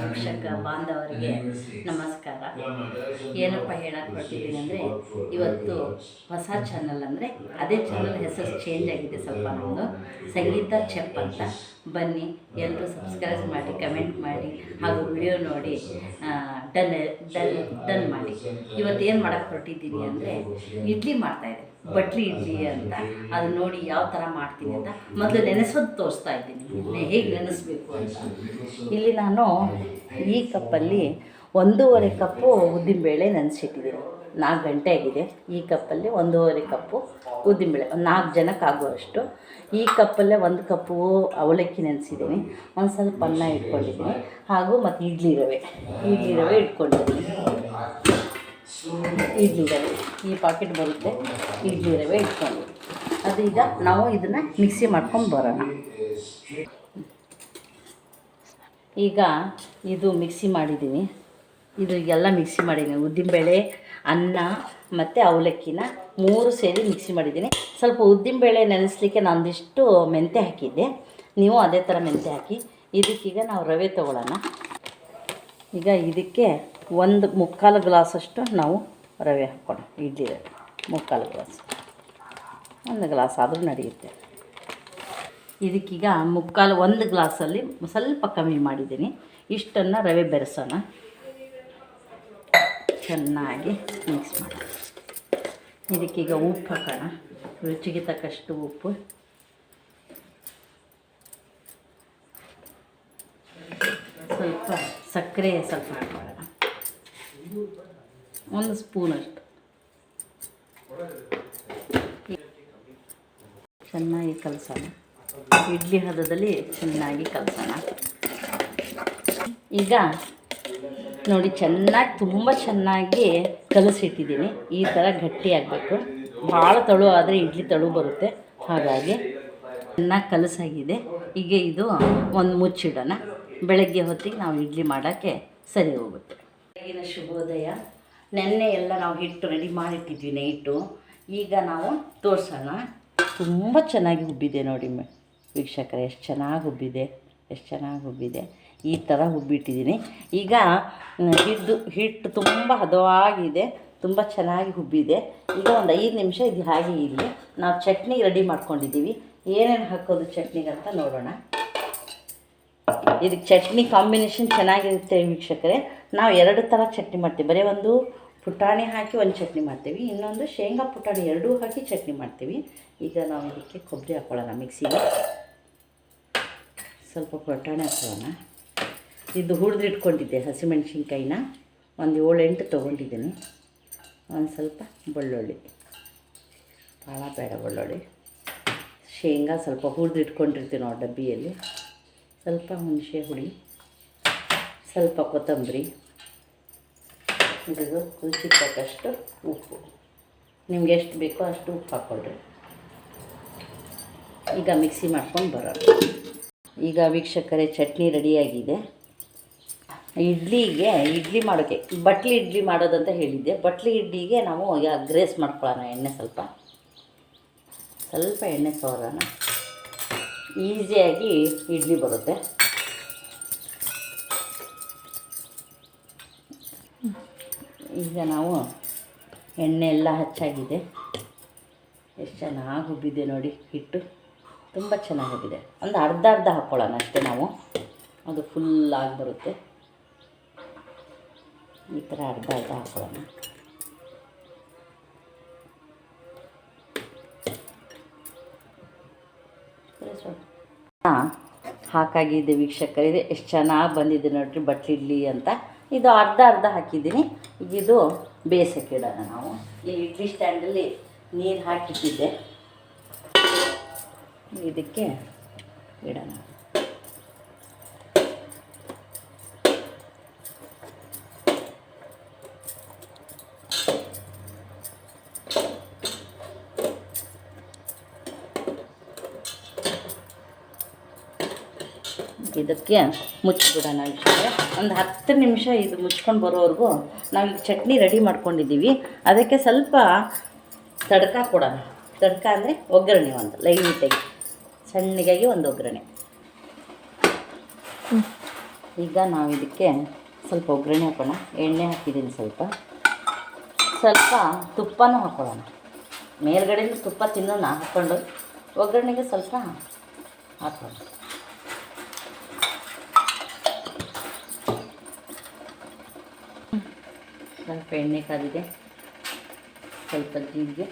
ವೀಕ್ಷಕ ಬಾಂಧವರಿಗೆ ನಮಸ್ಕಾರ. ಏನಪ್ಪ ಹೇಳಕ್ಕೆ ಬರ್ತಿದ್ದೀನಿ ಅಂದರೆ ಇವತ್ತು ಹೊಸ ಚಾನಲ್ ಅಂದರೆ ಅದೇ ಚಾನಲ್ ಹೆಸರು ಚೇಂಜ್ ಆಗಿದೆ ಸ್ವಲ್ಪ ನಮ್ಮದು ಸಂಗೀತ ಚೆಪ್ ಅಂತ. ಬನ್ನಿ ಎಲ್ಲರೂ ಸಬ್ಸ್ಕ್ರೈಬ್ ಮಾಡಿ ಕಮೆಂಟ್ ಮಾಡಿ, ಹಾಗೂ ವಿಡಿಯೋ ನೋಡಿ ಡನ್ ಡನ್ ಡನ್ ಮಾಡಿ. ಇವತ್ತು ಏನು ಮಾಡೋಕ್ಕೆ ಹೊರಟಿದ್ದೀನಿ ಅಂದರೆ ಇಡ್ಲಿ ಮಾಡ್ತಾಯಿದ್ದೆ ಬಟ್ಲಿ ಇಡ್ಲಿ ಅಂತ. ಅದು ನೋಡಿ ಯಾವ ಥರ ಮಾಡ್ತೀನಿ ಅಂತ ಮೊದಲು ನೆನೆಸೋದು ತೋರಿಸ್ತಾ ಇದ್ದೀನಿ. ಹೇಗೆ ನೆನೆಸ್ಬೇಕು ಅಂತ. ಇಲ್ಲಿ ನಾನು ಈ ಕಪ್ಪಲ್ಲಿ ಒಂದೂವರೆ ಕಪ್ಪು ಉದ್ದಿನಬೇಳೆ ನೆನೆಸಿಟ್ಟಿದ್ದೀನಿ. ನಾಲ್ಕು ಗಂಟೆ ಆಗಿದೆ. ಈ ಕಪ್ಪಲ್ಲಿ ಒಂದೂವರೆ ಕಪ್ಪು ಉದ್ದಿನಬೇಳೆ ಒಂದು ನಾಲ್ಕು ಜನಕ್ಕೆ ಆಗುವಷ್ಟು. ಈ ಕಪ್ಪಲ್ಲೇ ಒಂದು ಕಪ್ಪು ಅವಲಕ್ಕಿ ನೆನೆಸಿದ್ದೀನಿ. ಒಂದು ಸ್ವಲ್ಪ ಅನ್ನ ಇಟ್ಕೊಂಡಿದ್ದೀನಿ. ಹಾಗೂ ಮತ್ತು ಇಡ್ಲಿ ರವೆ. ಇಡ್ಲಿ ರವೆ ಇಟ್ಕೊಂಡಿದ್ದೀನಿ. ಇಡ್ಲಿ ರವೆ. ಈ ಪಾಕೆಟ್ ಬರುತ್ತೆ. ಇಡ್ಲಿ ರವೆ ಇಟ್ಕೊಂಡು ಅದು ಈಗ ನಾವು ಇದನ್ನು ಮಿಕ್ಸಿ ಮಾಡ್ಕೊಂಡು ಬರೋಣ. ಈಗ ಇದು ಮಿಕ್ಸಿ ಮಾಡಿದ್ದೀನಿ. ಇದು ಎಲ್ಲ ಮಿಕ್ಸಿ ಮಾಡಿದ್ದೀನಿ. ಉದ್ದಿನಬೇಳೆ ಅನ್ನ ಮತ್ತು ಅವಲಕ್ಕಿನ ಮೂರು ಸೇರಿ ಮಿಕ್ಸಿ ಮಾಡಿದ್ದೀನಿ. ಸ್ವಲ್ಪ ಉದ್ದಿನಬೇಳೆ ನೆನೆಸ್ಲಿಕ್ಕೆ ನಾನೊಂದಿಷ್ಟು ಮೆಂತ್ಯ ಹಾಕಿದ್ದೆ. ನೀವು ಅದೇ ಥರ ಮೆಂತ್ಯ ಹಾಕಿ, ಇದಕ್ಕೀಗ ನಾವು ರವೆ ತೊಗೊಳ್ಳೋಣ. ಈಗ ಇದಕ್ಕೆ ಒಂದು ಮುಕ್ಕಾಲು ಗ್ಲಾಸಷ್ಟು ನಾವು ರವೆ ಹಾಕ್ಕೊಣ ಇಡ್ಲಿ ರವೆ, ಮುಕ್ಕಾಲು ಗ್ಲಾಸ್. ಒಂದು ಗ್ಲಾಸ್ ಆದರೂ ನಡೆಯುತ್ತೆ. ಇದಕ್ಕೀಗ ಮುಕ್ಕಾಲು, ಒಂದು ಗ್ಲಾಸಲ್ಲಿ ಸ್ವಲ್ಪ ಕಮ್ಮಿ ಮಾಡಿದ್ದೀನಿ. ಇಷ್ಟನ್ನು ರವೆ ಬೆರೆಸೋಣ. ಚೆನ್ನಾಗಿ ಮಿಕ್ಸ್ ಮಾಡಿ ಇದಕ್ಕೀಗ ಉಪ್ಪು ಹಾಕೋಣ. ರುಚಿಗೆ ತಕ್ಕಷ್ಟು ಉಪ್ಪು. ಸ್ವಲ್ಪ ಸಕ್ಕರೆ ಸ್ವಲ್ಪ ಹಾಕೊಳ್ಳೋಣ ಒಂದು ಸ್ಪೂನಷ್ಟು ಚೆನ್ನಾಗಿ ಕಲಸೋಣ. ಇಡ್ಲಿ ಹದದಲ್ಲಿ ಚೆನ್ನಾಗಿ ಕಲಸೋಣ. ಈಗ ನೋಡಿ, ಚೆನ್ನಾಗಿ, ತುಂಬ ಚೆನ್ನಾಗಿ ಕಲಸಿಟ್ಟಿದ್ದೀನಿ. ಈ ಥರ ಗಟ್ಟಿ ಆಗಬೇಕು. ಭಾಳ ತಳು ಆದರೆ ಇಡ್ಲಿ ತಳು ಬರುತ್ತೆ. ಹಾಗಾಗಿ ಚೆನ್ನಾಗಿ ಕಲಸಾಗಿದೆ. ಈಗ ಇದು ಒಂದು ಮುಚ್ಚಿಡೋಣ. ಬೆಳಗ್ಗೆ ಹೊತ್ತಿಗೆ ನಾವು ಇಡ್ಲಿ ಮಾಡೋಕ್ಕೆ ಸರಿ ಹೋಗುತ್ತೆ. ಬೆಳಗಿನ ಶುಭೋದಯ. ನೆನ್ನೆ ಎಲ್ಲ ನಾವು ಹಿಟ್ಟು ರೆಡಿ ಮಾಡಿಟ್ಟಿದ್ವಿ ನೈಟು. ಈಗ ನಾವು ತೋರಿಸೋಣ. ತುಂಬ ಚೆನ್ನಾಗಿ ಉಬ್ಬಿದೆ ನೋಡಿ ವೀಕ್ಷಕರೇ, ಎಷ್ಟು ಚೆನ್ನಾಗಿ ಉಬ್ಬಿದೆ ಎಷ್ಟು ಚೆನ್ನಾಗಿ ಹುಬ್ಬಿದೆ. ಈ ಥರ ಹುಬ್ಬಿಟ್ಟಿದ್ದೀನಿ ಈಗ ಹಿಟ್ಟು ಹಿಟ್ಟು ತುಂಬ ಹದವಾಗಿದೆ. ತುಂಬ ಚೆನ್ನಾಗಿ ಹುಬ್ಬಿದೆ. ಈಗ ಒಂದು ಐದು ನಿಮಿಷ ಇದು ಹಾಗೆ ಇಲ್ಲಿ ನಾವು ಚಟ್ನಿ ರೆಡಿ ಮಾಡ್ಕೊಂಡಿದ್ದೀವಿ ಏನೇನು ಹಾಕೋದು ಚಟ್ನಿಗೆ ಅಂತ ನೋಡೋಣ. ಇದಕ್ಕೆ ಚಟ್ನಿ ಕಾಂಬಿನೇಷನ್ ಚೆನ್ನಾಗಿರುತ್ತೆ ವೀಕ್ಷಕರೇ. ನಾವು ಎರಡು ಥರ ಚಟ್ನಿ ಮಾಡ್ತೀವಿ. ಬರೀ ಒಂದು ಪುಟಾಣಿ ಹಾಕಿ ಒಂದು ಚಟ್ನಿ ಮಾಡ್ತೀವಿ. ಇನ್ನೊಂದು ಶೇಂಗಾ ಪುಟಾಣಿ ಎರಡೂ ಹಾಕಿ ಚಟ್ನಿ ಮಾಡ್ತೀವಿ. ಈಗ ನಾವು ಇದಕ್ಕೆ ಕೊಬ್ಬರಿ ಹಾಕ್ಕೊಳ್ಳೋಣ ಮಿಕ್ಸಿಗೆ. ಸ್ವಲ್ಪ ಪಟಾಣಿ ಹಾಕೋಣ. ಇದು ಹುರಿದಿಟ್ಕೊಂಡಿದ್ದೆ ಹಸಿಮೆಣ್ಸಿನ್ಕಾಯಿನ. ಒಂದು ಏಳೆಂಟು ತೊಗೊಂಡಿದ್ದೀನಿ. ಒಂದು ಸ್ವಲ್ಪ ಬೆಳ್ಳುಳ್ಳಿ. ಭಾಳ ಬೇಡ ಬೆಳ್ಳುಳ್ಳಿ. ಶೇಂಗಾ ಸ್ವಲ್ಪ ಹುರಿದಿಟ್ಕೊಂಡಿರ್ತೀನಿ ನಾವು ಡಬ್ಬಿಯಲ್ಲಿ. ಸ್ವಲ್ಪ ಹುಣಸೆ ಹುಳಿ. ಸ್ವಲ್ಪ ಕೊತ್ತಂಬರಿ. ಇದು ರುಚಿಗೆ ತಕ್ಕಷ್ಟು ಉಪ್ಪು. ನಿಮ್ಗೆ ಎಷ್ಟು ಬೇಕೋ ಅಷ್ಟು ಉಪ್ಪು ಹಾಕ್ಕೊಳ್ರಿ. ಈಗ ಮಿಕ್ಸಿ ಮಾಡ್ಕೊಂಡು ಬರೋಣ. ಈಗ ವೀಕ್ಷಕರೇ, ಚಟ್ನಿ ರೆಡಿಯಾಗಿದೆ. ಇಡ್ಲಿಗೆ, ಇಡ್ಲಿ ಮಾಡೋಕ್ಕೆ ಬಟ್ಲಿ ಇಡ್ಲಿ ಮಾಡೋದಂತ ಹೇಳಿದ್ದೆ. ಬಟ್ಲಿ ಇಡ್ಲಿಗೆ ನಾವು ಈಗ ಗ್ರೇಸ್ ಮಾಡ್ಕೊಳ್ಳೋಣ, ಎಣ್ಣೆ ಸ್ವಲ್ಪ. ಸ್ವಲ್ಪ ಎಣ್ಣೆ ಸವರೋಣ ಈಸಿಯಾಗಿ ಇಡ್ಲಿ ಬರುತ್ತೆ. ಈಗ ನಾವು ಎಣ್ಣೆ ಎಲ್ಲ ಹಚ್ಚಾಗಿದೆ. ಎಷ್ಟು ಚೆನ್ನಾಗಿ ಉಬ್ಬಿದೆ ನೋಡಿ, ಹಿಟ್ಟು. ತುಂಬ ಚೆನ್ನಾಗಿ ಒಂದು ಅರ್ಧ ಅರ್ಧ ಹಾಕ್ಕೊಳ್ಳೋಣ ಅಷ್ಟೇ ನಾವು. ಅದು ಫುಲ್ಲಾಗಿ ಬರುತ್ತೆ. ಈ ಥರ ಅರ್ಧ ಅರ್ಧ ಹಾಕ್ಕೊಳ್ಳೋಣ ಹಾಂ ಹಾಕಾಗಿದೆ ವೀಕ್ಷಕರಿದೆ. ಎಷ್ಟು ಚೆನ್ನಾಗಿ ಬಂದಿದೆ ನೋಡ್ರಿ ಬಟ್ಲಿಡ್ಲಿ ಅಂತ. ಇದು ಅರ್ಧ ಅರ್ಧ ಹಾಕಿದ್ದೀನಿ. ಈಗ ಇದು ಬೇಯಿಸಕ್ಕೆ ಇಡೋಣ ನಾವು. ಈ ಇಡ್ಲಿ ಸ್ಟ್ಯಾಂಡಲ್ಲಿ ನೀರು ಹಾಕಿಟ್ಟಿದ್ದೆ. ಇದಕ್ಕೆ ಇಡೋಣ. ಇದಕ್ಕೆ ಮುಚ್ಚಿಬಿಡೋಣ ಇಷ್ಟೇ ಒಂದು ಹತ್ತು ನಿಮಿಷ ಇದು ಮುಚ್ಕೊಂಡು ಬರೋವರೆಗೂ ನಾವು ಚಟ್ನಿ ರೆಡಿ ಮಾಡ್ಕೊಂಡಿದ್ದೀವಿ ಅದಕ್ಕೆ ಸ್ವಲ್ಪ ತಡ್ಕ ಕೊಡೋಣ. ತಡ್ಕ ಅಂದರೆ ಒಗ್ಗರಣೆ ಒಂದು ಲೈಟಾಗಿ ಸಣ್ಣಗಾಗಿ ಒಂದು ಒಗ್ಗರಣೆ. ಈಗ ನಾವು ಇದಕ್ಕೆ ಸ್ವಲ್ಪ ಒಗ್ಗರಣೆ ಹಾಕೋಣ. ಎಣ್ಣೆ ಹಾಕಿದ್ದೀನಿ ಸ್ವಲ್ಪ. ಸ್ವಲ್ಪ ತುಪ್ಪನೂ ಹಾಕೊಳ್ಳೋಣ ಮೇಲ್ಗಡೆಯಿಂದ ತುಪ್ಪ ತಿನ್ನೋಣ ಹಾಕ್ಕೊಂಡು ಒಗ್ಗರಣೆಗೆ ಸ್ವಲ್ಪ ಹಾಕೋಣ. ಸ್ವಲ್ಪ ಎಣ್ಣೆ ಕಾದಿದೆ ಸ್ವಲ್ಪ ಜೀರಿಗೆ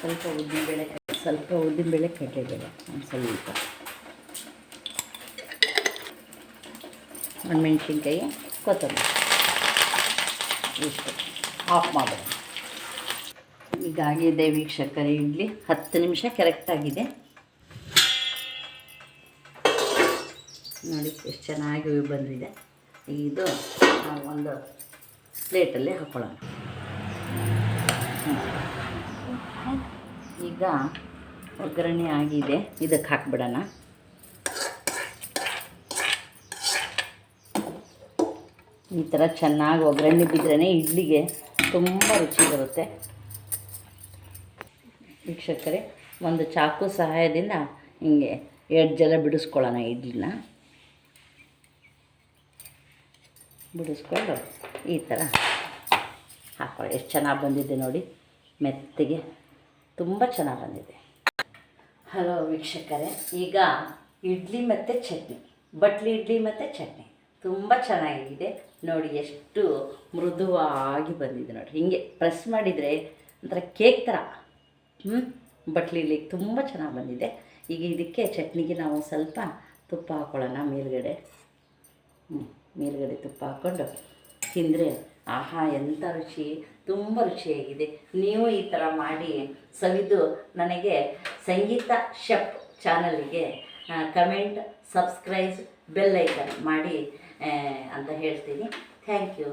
ಸ್ವಲ್ಪ ಉದ್ದಿನಬೇಳೆ ಸ್ವಲ್ಪ ಉದ್ದಿನಬೇಳೆ ಕಡಲೆಬೇಳೆ ಒಂದು ಸ್ವಲ್ಪ. ಮೆಣಸಿನ್ಕಾಯಿ, ಕೊತ್ತಂಬರಿ. ಇಷ್ಟು. ಆಫ್ ಮಾಡೋಣ ಈಗ ಆಗಿದೆ ವೀಕ್ಷಕರೇ ಇಡ್ಲಿ ಹತ್ತು ನಿಮಿಷ ಕರೆಕ್ಟಾಗಿದೆ ನೋಡಿ ಎಷ್ಟು ಚೆನ್ನಾಗಿ ಬಂದಿದೆ. ಇದು ನಾವು ಒಂದು ಪ್ಲೇಟಲ್ಲಿ ಹಾಕೊಳ್ಳೋಣ. ಈಗ ಒಗ್ಗರಣೆ ಆಗಿದೆ. ಇದಕ್ಕೆ ಹಾಕ್ಬಿಡೋಣ. ಈ ಥರ ಚೆನ್ನಾಗಿ ಒಗ್ಗರಣೆ ಬಿದ್ದರೆ ಇಡ್ಲಿಗೆ ತುಂಬ ರುಚಿ ಬರುತ್ತೆ. ವೀಕ್ಷಕರೇ, ಒಂದು ಚಾಕು ಸಹಾಯದಿಂದ ಹಿಂಗೆ ಎಡ್ಜೆಲ್ಲ ಬಿಡಿಸ್ಕೊಳ್ಳೋಣ ಇಡ್ಲಿನ. ಬಿಡಿಸ್ಕೊಂಡು ಈ ಥರ ಹಾಕೊಳ್ಳಿ ಎಷ್ಟು ಚೆನ್ನಾಗಿ ಬಂದಿದೆ ನೋಡಿ. ಮೆತ್ತಗೆ, ತುಂಬ ಚೆನ್ನಾಗಿ ಬಂದಿದೆ. ಹಲೋ ವೀಕ್ಷಕರೇ, ಈಗ ಇಡ್ಲಿ ಮತ್ತು ಚಟ್ನಿ, ಬಟ್ಲಿ ಇಡ್ಲಿ ಮತ್ತು ಚಟ್ನಿ. ತುಂಬ ಚೆನ್ನಾಗಿದೆ. ನೋಡಿ, ಎಷ್ಟು ಮೃದುವಾಗಿ ಬಂದಿದೆ ನೋಡಿ. ಹೀಗೆ ಪ್ರೆಸ್ ಮಾಡಿದರೆ ಒಂಥರ ಕೇಕ್ ಥರ. ಹ್ಞೂ ಬಟ್ಲಿಲಿ ತುಂಬ ಚೆನ್ನಾಗಿ ಬಂದಿದೆ. ಈಗ ಇದಕ್ಕೆ ಚಟ್ನಿಗೆ ನಾವು ಸ್ವಲ್ಪ ತುಪ್ಪ ಹಾಕ್ಕೊಳ್ಳೋಣ ಮೇಲ್ಗಡೆ. ಹ್ಞೂ ಮೇಲ್ಗಡೆ ತುಪ್ಪ ಹಾಕ್ಕೊಂಡು ತಿಂದರೆ ಆಹಾ ಎಂಥ ರುಚಿ? ತುಂಬ ರುಚಿಯಾಗಿದೆ. ನೀವು ಈ ಥರ ಮಾಡಿ ಸವಿದು ನನಗೆ ಸಂಗೀತ ಶೆಫ್ ಚಾನಲಿಗೆ ಕಮೆಂಟ್, ಸಬ್ಸ್ಕ್ರೈಬ್, ಬೆಲ್ ಐಕನ್ ಮಾಡಿ ಅಂತ ಹೇಳ್ತೀನಿ. Thank you.